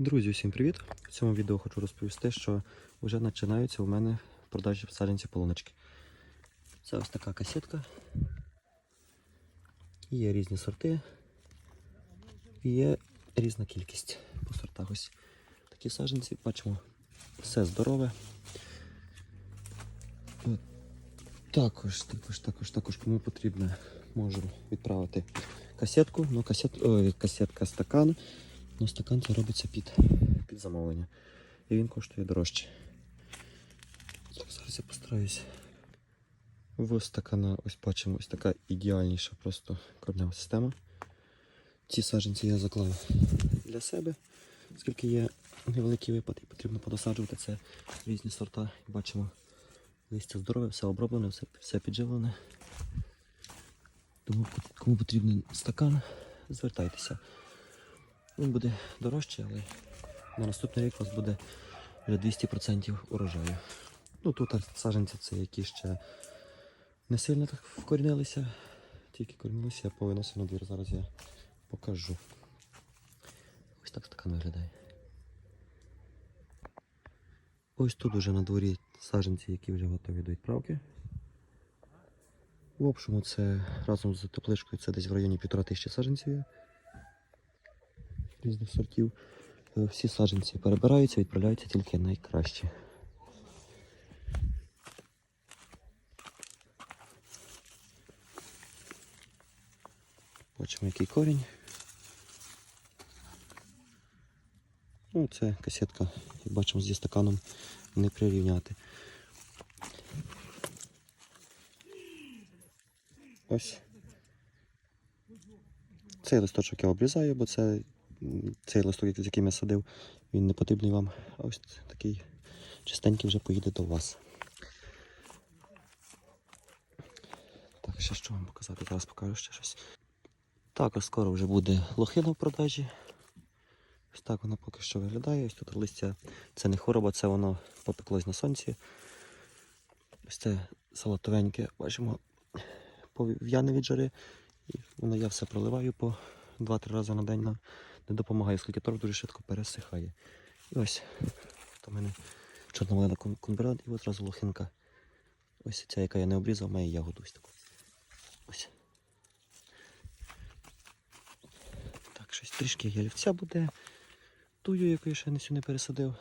Друзі, всім привіт! В цьому відео хочу розповісти, що вже починаються у мене продажі саджанці полунички. Це ось така касетка. Є різні сорти. І є різна кількість по сортах. Ось такі саджанці, бачимо, все здорове. Також, також, також, також, кому потрібно, можу відправити касетку, ну касет, ой, касетка стакан. Ну, стакан це робиться під, під замовлення. І він коштує дорожче. Зараз я постараюсь. В стакана ось бачимо ось така ідеальніша просто корнева система. Ці саджанці я заклав для себе, оскільки є невеликий випад і потрібно подосаджувати це різні сорта. Бачимо листя здорове, все оброблене, все, все підживлене. Тому кому потрібен стакан, звертайтеся. Він буде дорожче, але на наступний рік у вас буде вже 200% урожаю. Ну тут саджанці це які ще не сильно так вкорінилися, тільки корінилися, я повиносив на двір. Зараз я покажу. Ось так стакан виглядає. Ось тут уже на дворі саджанці, які вже готові до відправки. В общому це разом з тепличкою це десь в районі півтора тисячі саджанців є різних сортів. Е, Всі саджанці перебираються, відправляються тільки найкращі. Бачимо, який корінь. Ну, це касетка, як бачимо, зі стаканом не прирівняти. Ось. Цей листочок я обрізаю, бо це цей листок, з яким я садив, він не потрібний вам. А ось такий чистенький вже поїде до вас. Так, ще що вам показати? Зараз покажу ще щось. Також скоро вже буде лохина в продажі. Ось так вона поки що виглядає. Ось тут листя це не хвороба, це воно попеклось на сонці. Ось це салатовеньке, бачимо, пов'яне від жари. І воно я все проливаю по 2-3 рази на день. Нам не допомагає, оскільки торф дуже швидко пересихає. І ось в мене чорномалина конберат і одразу лохинка. Ось ця, яка я не обрізав, має ягоду ось таку. Ось. Так, щось трішки ялівця буде. Тую, яку я ще не сюди пересадив.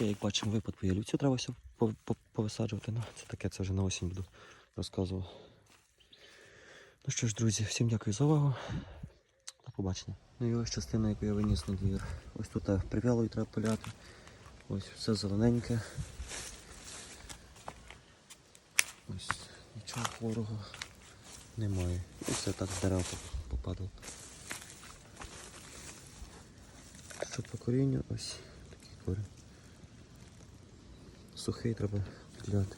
Я, як бачимо, випад по ялівцю треба все пов- пов- повисаджувати. Ну, це таке, це вже на осінь буду розказував. Ну що ж, друзі, всім дякую за увагу. Побачення. Ну і ось частина, яку я виніс на двір. Ось тут е, прив'ялою треба поляти. Ось все зелененьке. Ось нічого хворого немає. І все так з дерев попадало. Що по корінню, ось такий корінь. Сухий треба підляти.